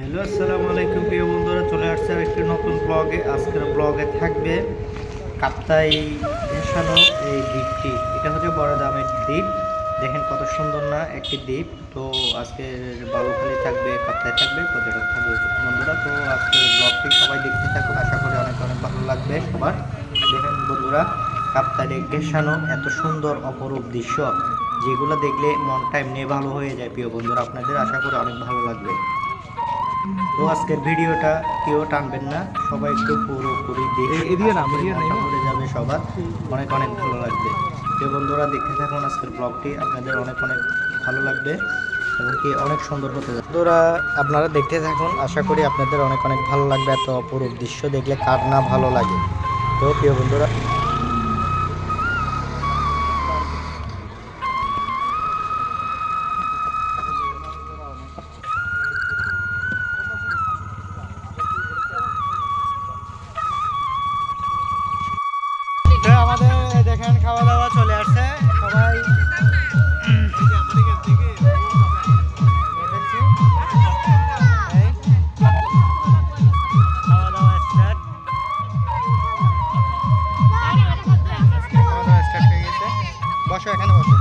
Hello, আসসালামু আলাইকুম। প্রিয় বন্ধুরা, চলে আসছে আর একটি নতুন ব্লগে আজকের ব্লগে থাকবে কাপ্তাই ভেসানো এই দ্বীপটি এটা হচ্ছে বড় দামের দ্বীপ দেখেন কত সুন্দর না একটি দ্বীপ তো আজকে বালুখালি থাকবে, কাপ্তাই থাকবে, পর্যটক থাকবে বন্ধুরা। তো আজকের ব্লগটি সবাই দেখতে থাকুন। আশা করি অনেক অনেক ভালো লাগবে সবার। দেখেন বন্ধুরা কাপ্তাই ঘেসানো এত সুন্দর অপরূপ দৃশ্য। যেগুলো দেখলে মনটা এমনি ভালো হয়ে যায়, প্রিয় বন্ধুরা। আপনাদের আশা করি অনেক ভালো লাগবে। তো আজকের ভিডিওটা কেউ টানবেন না সবাই একটু পুরোপুরি দেখে এদিকে না, যাবে সবার। অনেক অনেক ভালো লাগবে। যে বন্ধুরা দেখতে থাকুন আজকের ব্লগটি। আপনাদের অনেক অনেক ভালো লাগবে এবং কি অনেক সুন্দর হতে যাবে। বন্ধুরা আপনারা দেখতে থাকুন। আশা করি আপনাদের অনেক অনেক ভালো লাগবে। এত অপরূপ দৃশ্য দেখলে কার না ভালো লাগে? তো প্রিয় বন্ধুরা আমাদের দেখেন খাওয়া দাওয়া চলে আসছে সবাই এই, খাওয়া দাওয়া start, খাওয়া দাওয়া start হয়ে গেছে। বসো এখানে বসো